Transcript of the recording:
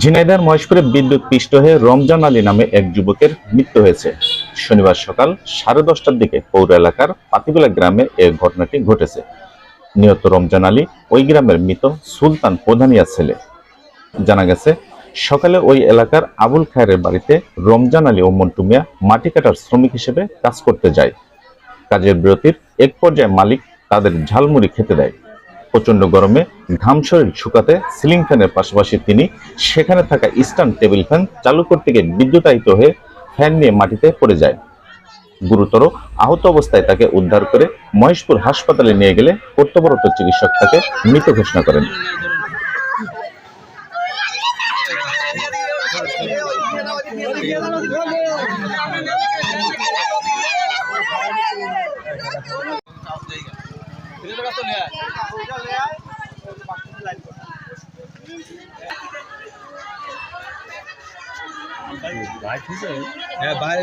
ঝিনাইদার মহেশপুরে বিদ্যুৎ পিষ্ট হয়ে রমজান আলী নামে এক যুবকের মৃত্যু হয়েছে। শনিবার সকাল সাড়ে দশটার দিকে পৌর এলাকার পাতিবেলা গ্রামে এ ঘটনাটি ঘটেছে। নিহত রমজান আলী ওই গ্রামের মৃত সুলতান প্রধানিয়া ছেলে। জানা গেছে, সকালে ওই এলাকার আবুল খায়ের বাড়িতে রমজান আলী ও মন্টু মিয়া মাটি কাটার শ্রমিক হিসেবে কাজ করতে যায়। কাজের বিরতির এক পর্যায়ে মালিক তাদের ঝালমুড়ি খেতে দেয়। প্রচণ্ড গরমে ঘাম শরীর শুকাতে সিলিং ফ্যানের পাশাপাশি তিনি সেখানে থাকা স্ট্যান্ড টেবিল ফ্যান চালু করতে গিয়ে বিদ্যুতায়িত হয়ে ফ্যান নিয়ে মাটিতে পড়ে যায়। গুরুতর আহত অবস্থায় তাকে উদ্ধার করে মহেশপুর হাসপাতালে নিয়ে গেলে কর্তব্যরত চিকিৎসক তাকে মৃত ঘোষণা করেন। হ্যাঁ ভাই